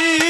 Hey!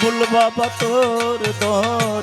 ভুল বাবা তোর দর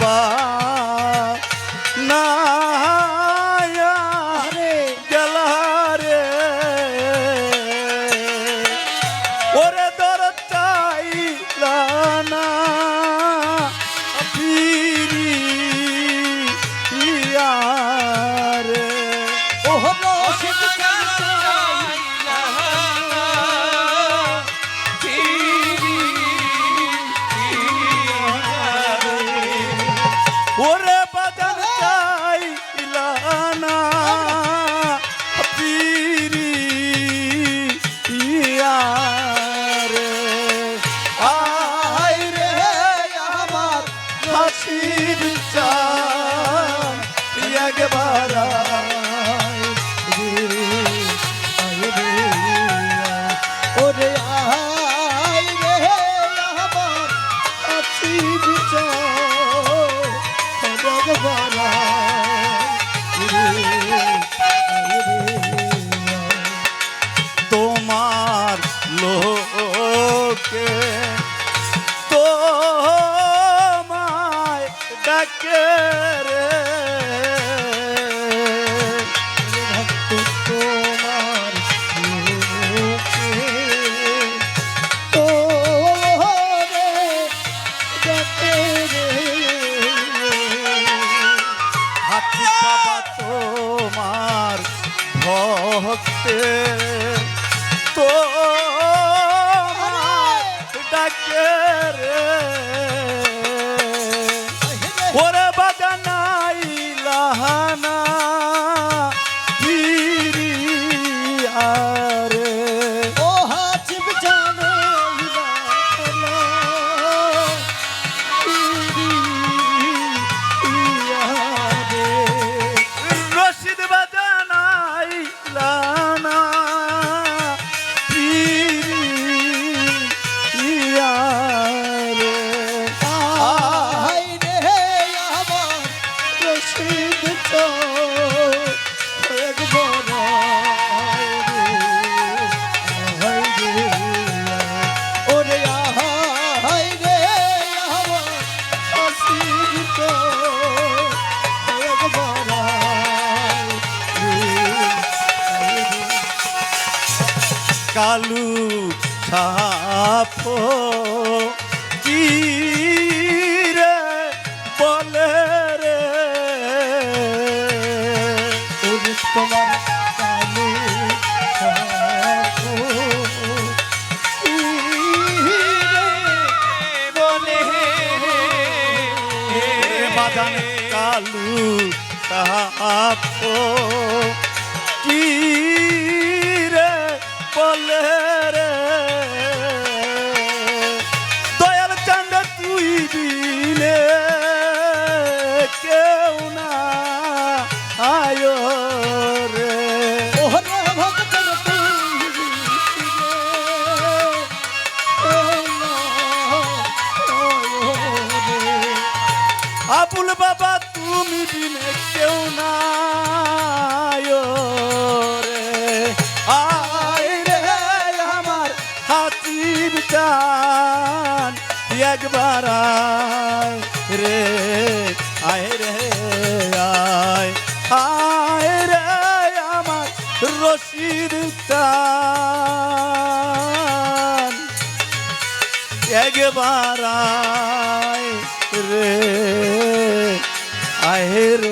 বা না লোকে তোমায় ডাকে রে। কালু ছাপো কি রে বলে রে। তোমার কালো বলে বাদান কালু ছাপো আবুল বাবা, তুমি বিনে কেউ হাতির চান একবার আয় রে আয় রে, আয়। আয় রে আমার রশিদ চান একবার রে। আয় রে